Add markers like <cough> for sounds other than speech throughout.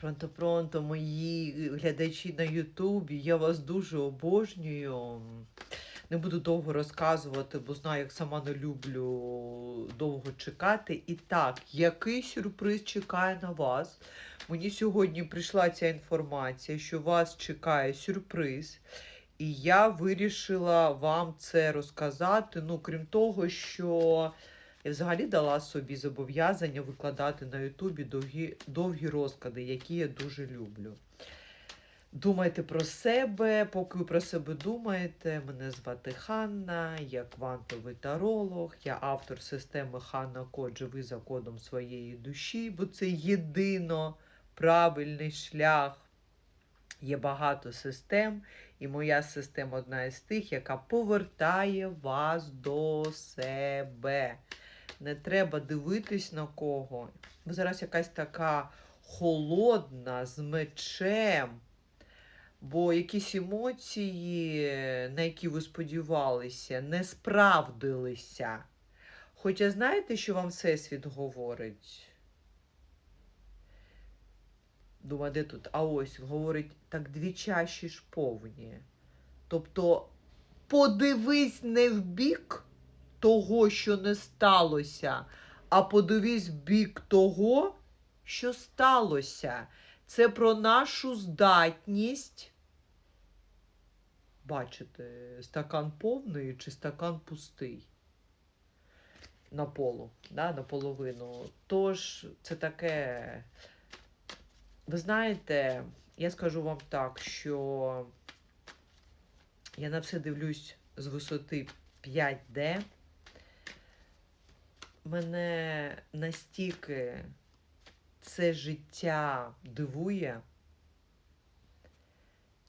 Пронто-пронто, мої глядачі на Ютубі. Я вас дуже обожнюю. Не буду довго розказувати, бо знаю, як сама не люблю довго чекати. І так, який сюрприз чекає на вас? Мені сьогодні прийшла ця інформація, що вас чекає сюрприз. І я вирішила вам це розказати. Ну, крім того, що я взагалі дала собі зобов'язання викладати на Ютубі довгі, довгі розклади, які я дуже люблю. Думайте про себе, поки ви про себе думаєте. Мене звати Ханна, я квантовий таролог, я автор системи Ханна Код Живи за кодом своєї душі, бо це єдино правильний шлях. Є багато систем, і моя система одна із тих, яка повертає вас до себе. Не треба дивитись на кого. Ви зараз якась така холодна, з мечем. Бо якісь емоції, на які ви сподівалися, не справдилися. Хоча знаєте, що вам Всесвіт говорить? Думаю, де тут? А ось говорить, так дві чаші ж повні. Тобто подивись не в бік того, що не сталося, а подивись бік того, що сталося. Це про нашу здатність. Бачите, стакан повний чи стакан пустий на полу, да, наполовину. Тож, це таке. Ви знаєте, я скажу вам так, що я на все дивлюсь з висоти 5D. Мене настільки це життя дивує.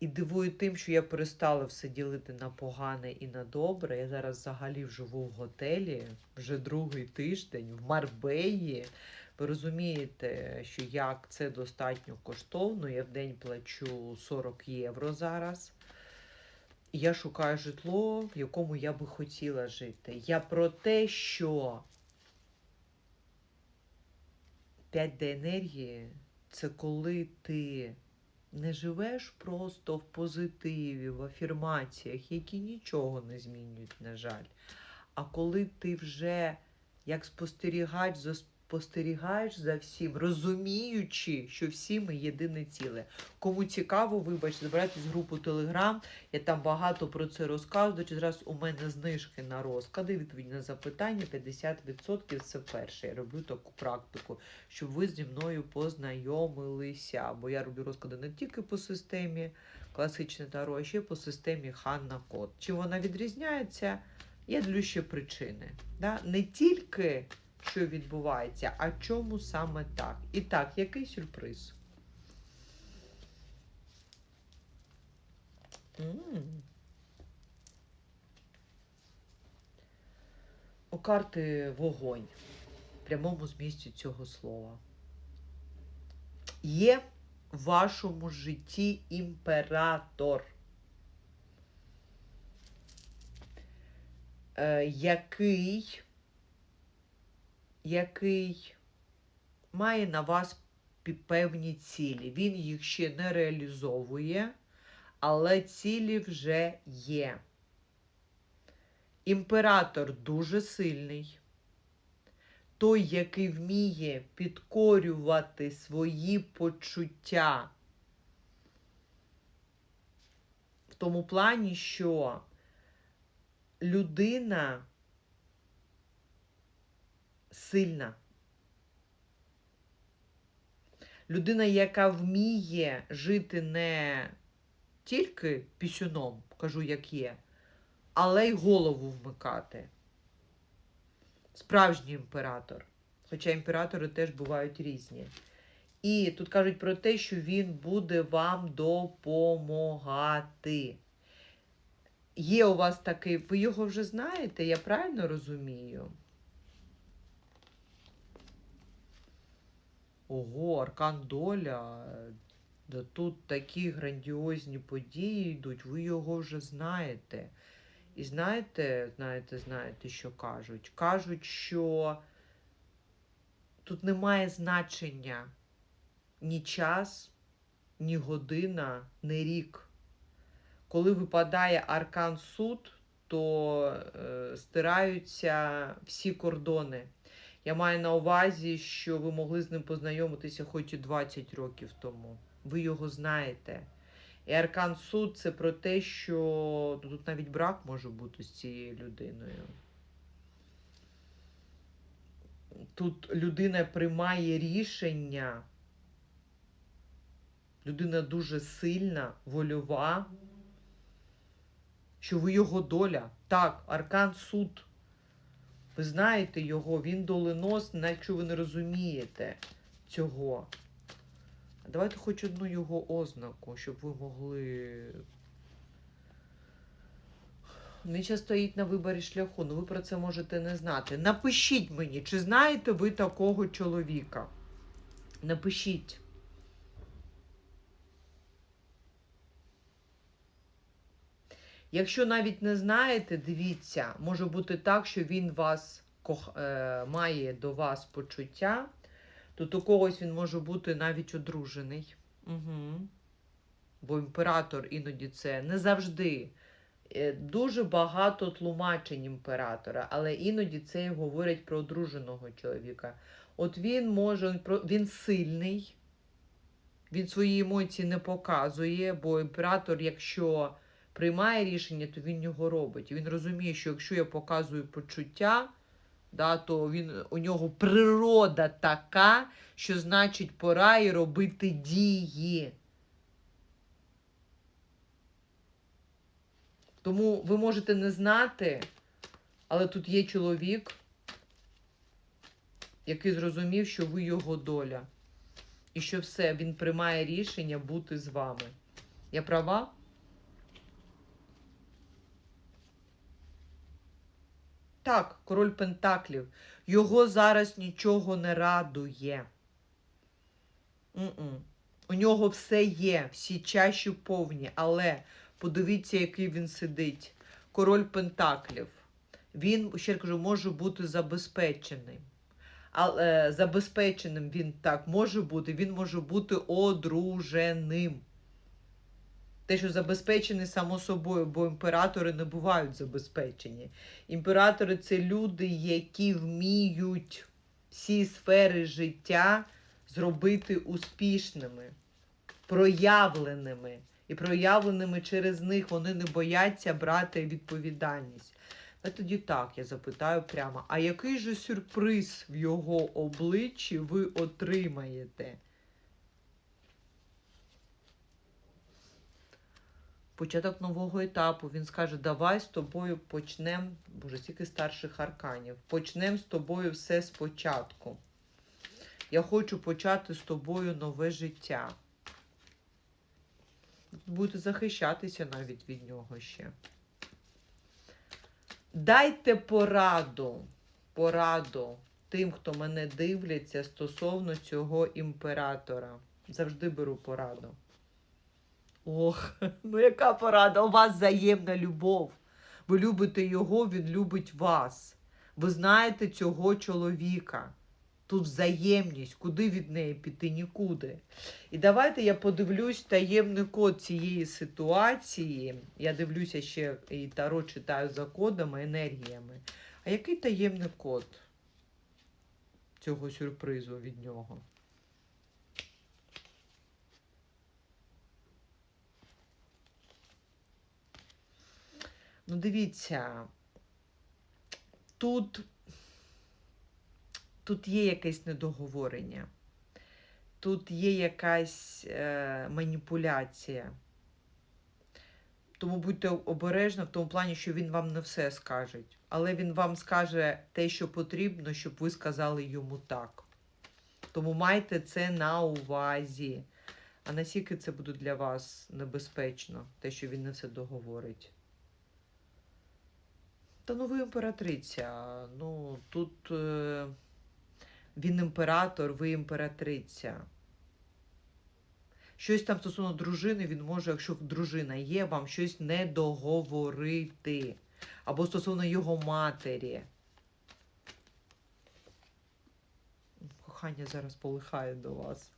І дивує тим, що я перестала все ділити на погане і на добре. Я зараз взагалі живу в готелі вже другий тиждень в Марбеї. Ви розумієте, що як це достатньо коштовно. Я в день плачу 40 євро зараз. Я шукаю житло, в якому я би хотіла жити. Я про те, що 5D енергії це коли ти не живеш просто в позитиві, в афірмаціях, які нічого не змінюють, на жаль. А коли ти вже як спостерігач за спостерігаєш за всім, розуміючи, що всі ми єдине ціле. Кому цікаво, вибач, забирайтесь в групу Телеграм. Я там багато про це розказую. Зараз у мене знижки на розклади, відповідь на запитання 50% це перше. Я роблю таку практику, щоб ви зі мною познайомилися. Бо я роблю розклади не тільки по системі класичне таро, а ще по системі Ханна Код. Чи вона відрізняється? Я ділю ще причини. Да? Не тільки що відбувається, а чому саме так? І так, який сюрприз? М. У карти вогонь в прямому змісті цього слова. Є в вашому житті імператор, е, який який має на вас певні цілі. Він їх ще не реалізовує, але цілі вже є. Імператор дуже сильний. Той, який вміє підкорювати свої почуття. В тому плані, що людина сильна. Людина, яка вміє жити не тільки пісюном, кажу, як є, але й голову вмикати. Справжній імператор. Хоча імператори теж бувають різні. І тут кажуть про те, що він буде вам допомагати. Є у вас такий, ви його вже знаєте, я правильно розумію? Ого, Аркан Доля. Да тут такі грандіозні події йдуть, ви його вже знаєте. І знаєте, знаєте, знаєте, що кажуть? Кажуть, що тут немає значення, ні час, ні година, ні рік. Коли випадає аркан суд, то е, стираються всі кордони. Я маю на увазі, що ви могли з ним познайомитися хоч і 20 років тому. Ви його знаєте. І аркан суд це про те, що ну, тут навіть брак може бути з цією людиною. Тут людина приймає рішення. Людина дуже сильна, вольова, що ви його доля. Так, аркан суд. Ви знаєте його, він доленос, навіть якщо ви не розумієте цього. Давайте хоч одну його ознаку, щоб ви могли. Він ще стоїть на виборі шляху, ну ви про це можете не знати. Напишіть мені, чи знаєте ви такого чоловіка? Напишіть. Якщо навіть не знаєте, дивіться, може бути так, що він вас е, має до вас почуття, то у когось він може бути навіть одружений. Угу. Бо імператор іноді це не завжди. Е, Дуже багато тлумачень імператора, але іноді це і говорять про одруженого чоловіка. От він може, він сильний, він свої емоції не показує, бо імператор, якщо приймає рішення, то він його робить. І він розуміє, що якщо я показую почуття, да, то він, у нього природа така, що значить пора і робити дії. Тому ви можете не знати, але тут є чоловік, який зрозумів, що ви його доля. І що все, він приймає рішення бути з вами. Я права? Так, король Пентаклів. Його зараз нічого не радує. М-м. У нього все є, всі чаші повні, але подивіться, який він сидить. Король Пентаклів. Він, ще кажу, може бути забезпеченим. Але забезпеченим він так може бути, він може бути одруженим. Те, що забезпечений само собою, бо імператори не бувають забезпечені. Імператори це люди, які вміють всі сфери життя зробити успішними, проявленими. І проявленими через них вони не бояться брати відповідальність. А тоді так, я запитаю прямо, а який же сюрприз в його обличчі ви отримаєте? Початок нового етапу. Він скаже: давай з тобою почнемо. Боже, стільки старших арканів. Почнемо з тобою все спочатку. Я хочу почати з тобою нове життя. Будете захищатися навіть від нього ще. Дайте пораду, пораду тим, хто мене дивляться стосовно цього імператора. Завжди беру пораду. Ох, <laughs> ну яка порада? У вас взаємна любов. Ви любите його, він любить вас. Ви знаєте цього чоловіка. Тут взаємність, куди від неї піти, нікуди. І давайте я подивлюсь таємний код цієї ситуації. Я дивлюся ще і таро читаю за кодами, енергіями. А який таємний код цього сюрпризу від нього? Ну, дивіться, тут, тут є якесь недоговорення, тут є якась е, маніпуляція. Тому будьте обережні в тому плані, що він вам не все скаже. Але він вам скаже те, що потрібно, щоб ви сказали йому так. Тому майте це на увазі. А наскільки це буде для вас небезпечно, те, що він не все договорить. Та ну ви імператриця. Ну тут е, він імператор, ви імператриця. Щось там стосовно дружини, він може, якщо дружина є, вам щось не договорити. Або стосовно його матері. Кохання зараз полихає до вас.